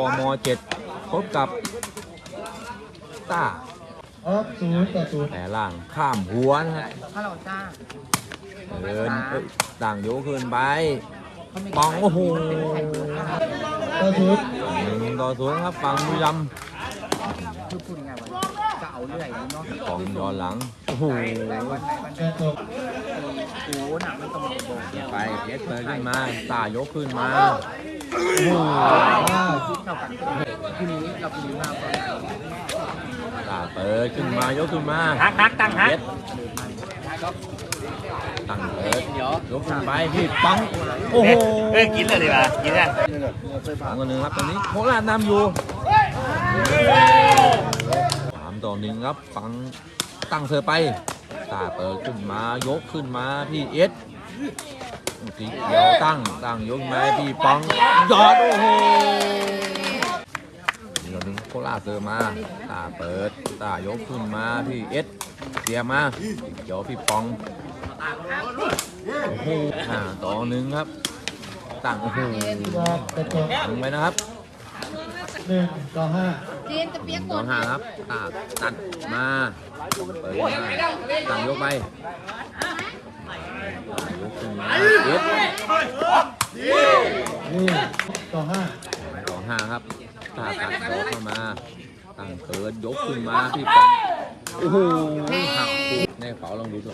กมเจ็ดพบกับต้าออฟศูนย์ต่อศูนย์แต่ล่างข้ามหัวนะฮะฮัลโหลจ้าเดินเอ้ยต่างโยกขึ้นไปเขาไม่ปองโอ้โหต่อศูนย์หนึ่งต่อศูนย์ครับฝั่งบุรีรัมย์คือพูดยังไงวะจะเอาเรื่อยเนาะปองย้อนหลังโอ้โหแต่วันไหนวันแปดตกโอ้หนักมันต้องมีโบกไปเอสเปิดขึ้นมาต้ายกขึ้นมา โอ้โหห้าเท่ากันทีนี้เราไปดูหน้าก่อนต้าเปิดขึ้นมายกขึ้นมาฮักฮักตั้งฮักเอสตั้งเปิดยกขึ้นไปพี่ปังโอ้โหเอ้ยกินเลยดีกว่ากินกันสองต่อหนึ่งครับตอนนี้โคราชนำอยู่สามต่อหนึ่งครับฟังตั้งเธอไปตาเปิดขึ้นมายกขึ้นมาพี่เอส สีเขียวตั้งตั้งยกมาพี่ปังยอดโอ้โหอีกต่อหนึ่งโคราชเจอมาตาเปิดตายกขึ้นมาพี่เอสเสียมาสีเขียวพี่ปองโอ้โหห้าต่อหนึ่งครับตั้งโอ้โหรอบกระจกถึงไปนะครับหนึ่งต่อห้าจีนจะเปียกหมต่อดห้าครับตาตัดมาเปิดมาตั้งยกไป ยึดนี่ต่อห้าต่อห้าครับตาตัดดอเข้ามาตั้งเปิดยกขึ้นมาพี่ปังโอ้โหหักในกระเป๋าลองดูสิ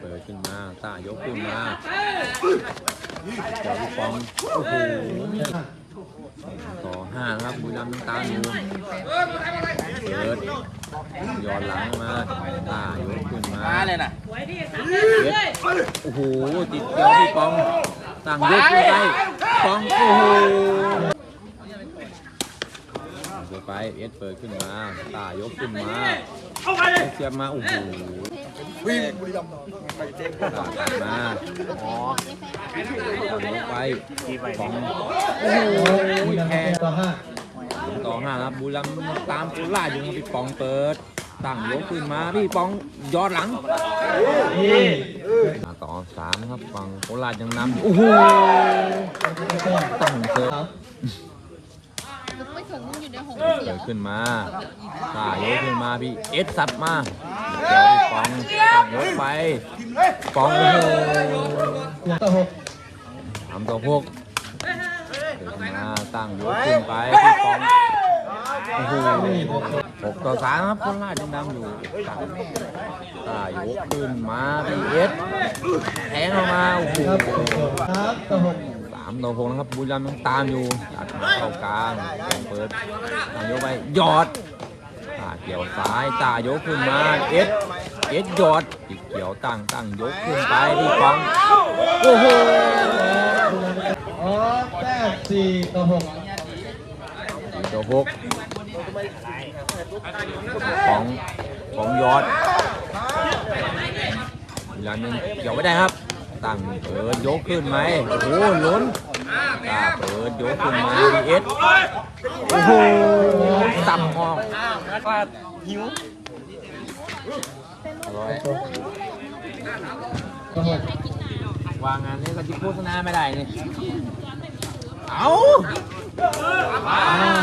เปิดขึ้นมาตายกขึ้นมาเจอพี่ปองโอ้โหต่อห้าครับบุรีรัมย์น้ำตาลอ ย้อนหลังมาตายกขึ้นมามาเลยนะเย็ดโอ้โหติดเดียวพี่ปองต่างยกขึ้นไปปองโอ้โหเปิดไปเอสเปิดขึ้นมาตายกขึ้นมาเสียบมาโอ้โหวิ่งบุรีรัมย์ตาตัดมาอ๋อไปปองโอ้โหบุรีรัมแพ้ย์ต่อห้า ต่อห้าครับบุรีรัมย์ตามโคราชอยู่ครับพี่ปองเปิด ตั้งยกขึ้นมาพี่ปองย้อนหลังนี่มาต่อสามครับฝั่งโคราชยังนำอยู่โอ้โหตั้งเซิร์ฟครับไม่ถึงมันอยู่ในหงเปิเสียดวขึ้นมาตายกขึ้นมาพี่เอสซับมาเดี๋ยวพี่ปองตั้งยกไปปองโอ้โหหกต่อหกสามต่อหก เปิดขึ้นมาตั้งยกขึ้นไปพี่ปองโอ้โหหกต่อสามครับโคราชยังนำอยู่ตั้งตายกขึ้นมาพี่เอสแทงออกมาโอ้โหครับสามต่อหกสามต่อหกนะครับบุรีรัมย์ยังตามอยู่ตัดมาเข้ากลางเปิดตายกไปหยอดตาเกี่ยวซ้ายตายกขึ้นมาเอสเอสหยอดอีกเกี่ยวตั้งตั้งยกขึ้นไปที่ปองโอ้โหออฟแต้ม สี่ต่อหกต่อหกของของยอดบุรีรัมย์ยังเกี่ยวไม่ได้ครับ ตั้งเปิดยกขึ้นไหมโอ้โหล้นตาเปิดยกขึ้นมาดีเอสโอ้โหต่ำออกว่าหิวร้อยต่อหกวางงานนี้ก็จะโฆษณาไม่ได้นี่ เอาห้า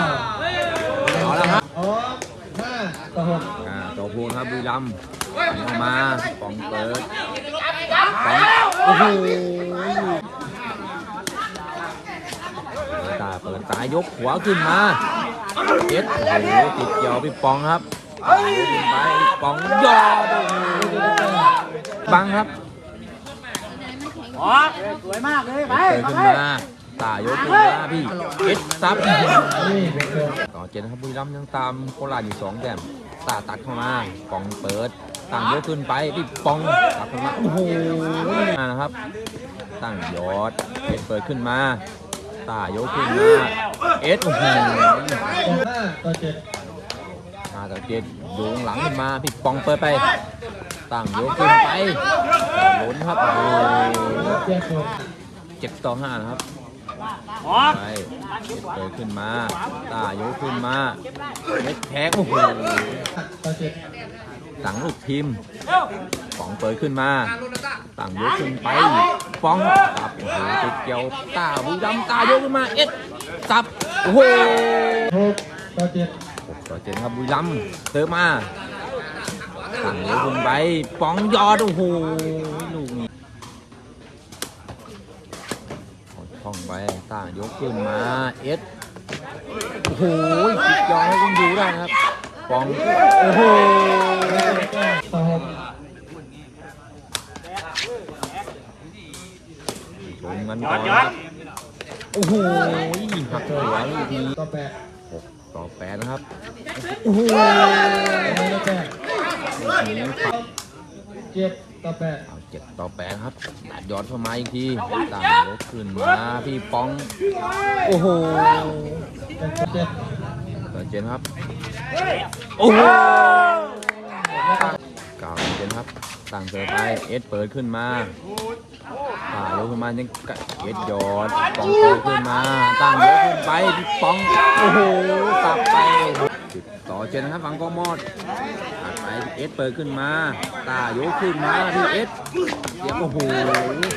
เอาละครับออฟห้าต่อหกอ่าตัวพูนครับบุรีรัมย์เข้ามาปองเปิดปองโอ้โหตาเปิดสายยกหัวขึ้นมาเจ็ดโอ้โหติดเกี่ยวพี่ปองครับยกขึ้นไปพี่ปองยอดโอ้โหบังครับอ๋อสวยมากเลยไปเปิดขึ้นมา ตายกขึ้นมาพี่เอ็ดซับกต่อเจนครับบุรีรัมย์ยังตามโคราชอยู่สองแต้มตาตัดเข้ามาปองเปิดตั้งยกขึ้นไปพี่ปองตัดเข้ามาโอ้โหนะครับ ตั้งยอดเอ็ดเปิดขึ้นมาตายกขึ้นมาเอ็ดโอ้โหต่อเจ็ดมาต่อเจ็ดโยงหลังขึ้นมาพี่ปองเปิดไปตั้งยกขึ้นไปหลุนครับโอ้โหเจ็ดหกเจ็ดต่อห้านะครับ อ๋อไปเอ็ดเปิดขึ้นมาตายกขึ้นมาเอ็ดแทงโอ้โหต่อเจ็ดต่างลูกทีมปองเปิดขึ้นมาต่างยกขึ้นไปปองตับโอ้โหติดเกี่ยวตาบุรีรัมย์ตายกขึ้นมาเอ็ดซับโอ้โหหกต่อเจ็ดหกต่อเจ็ดครับบุรีรัมย์เติมมาตั้งเลี้ยวขึ้นไปปองยอดโอ้โหลูกนี้ กดช่องไปตั้งยกขึ้นมาเอสโอ้โหจิกยอดให้คุณดูได้นะครับป๋องโอ้โหต่อหกชมกันก่อนนะครับโอ้โหหักสวยลูกนี้ต่อแปดหกต่อแปดนะครับโอ้โหต่อแปดเจ็ดต่อแปด เอาเจ็ดต่อแปดครับตัดยอดเข้ามาอีกทีตั้งยกขึ้นมาพี่ป๋อง โอ้โหแปดต่อเจ็ดต่อเจนครับ โอ้โหเก้าต่อเจนครับตั้งเสอไปเอสเปิดขึ้นมาป่ายกขึ้นมายังกะเอสยอดปองเปิดขึ้นมาตั้งยกขึ้นไปพี่ป๋อง โอ้โหสับไป สิบต่อเจนนะครับฝังกมอดตัดไปเอสเปิดขึ้นมาตาโยกขึ้นมาพี่เอสเสียบโอ้โหต่อเจ็ด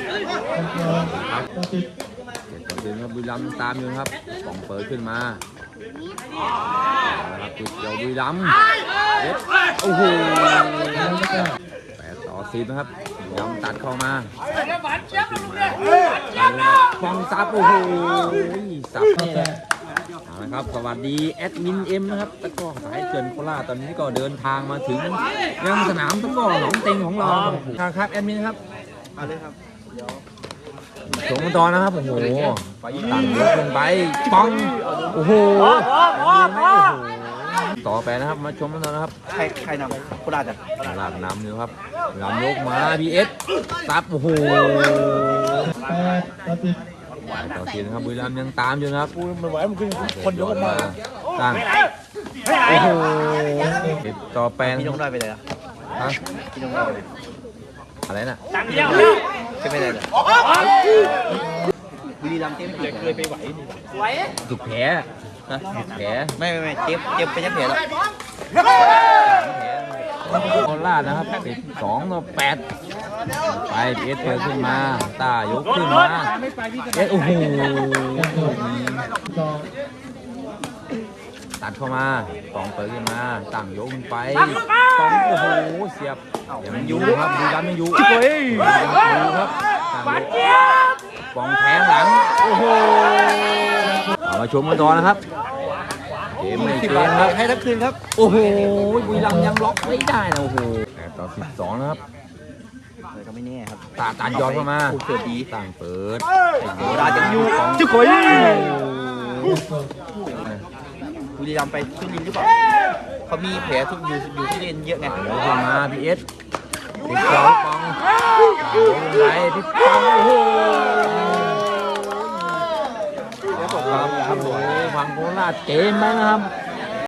ต่อสิบเจ็ดต่อเจ็ดครับบุรีรัมตามอยู่ครับปองเปิดขึ้นมาเอาละครับจุดเดียวบุรีรัมเอ็ดโอ้โหแปดต่อสิบนะครับบุรีรัมตัดเข้ามาปองซับโอ้โหสับเนี่ยแป ครับสวัสดีแอดมินเอ็มนะครับตะกร้อสายเกินโคราชตอนนี้ก็เดินทางมาถึงยังสนามตะกร้อหนองเต็งของเราครับครับแอดมินครับเอาเลยครับชมกันต่อนะครับโอ้โหตั้งยกขึ้นไปปังโอ้โหต่อไปนะครับมาชมกันต่อนะครับใครใครนำโคราชอะลาดน้ำนี่ครับลำยกมาพีเอสซับโอ้โห แปดต่อสิบต่อทีนะครับบุรีรัมย์ยังตามอยู่นะครับมันไหวมันขึ้นคนยกมามาตั้งโอ้โหติดต่อแปลงพี่น้องได้ไปเลยอะฮะพี่น้องได้ไปเลยอะไรน่ะขึ้นไปเลยเหรอบุรีรัมย์เจ๊ไม่เคยไปไหวถูกแผลฮะถูกแผลไม่ไม่ไม่เจ๊เจ๊ไปยักเหรียญแล้วโคราชนะครับติดสองต่อแปด ไปเอสเปิดขึ้นมาตายกขึ้นมาเอสโอ้โหสองตัดเข้ามาปองเปิดขึ้นมาตั้งยกขึ้นไปปองโอ้โหเสียบยังอยู่ครับบุรีรัมย์ยังอยู่เฮ้ยอยู่ครับตั้งยกปองแทงหลังโอ้โหเอามาชมกันต่อนะครับเกมไม่เกมครับให้ทั้งคืนครับ โอ้โหบุรีรัมย์ยังล็อกไม่ได้นะโอ้โหแปดต่อสิบสองนะครับ เลยก็ไม่แน่ครับตาตัดยอดเข้ามาโอ้เกิดดีตั้งเปิดโคราชยังอยู่ของจุ๊กโอยโอ้โหบุรีรัมย์ไปทุรินทร์หรือเปล่าเขามีแผลทุกอยู่อยู่ที่เรียนเยอะไงเดี๋ยวเข้ามาพีเอสติดสองปองไปพี่ปองโอ้โหครับครับโอ้โหฝั่งโคราชเกมไหมนะครับ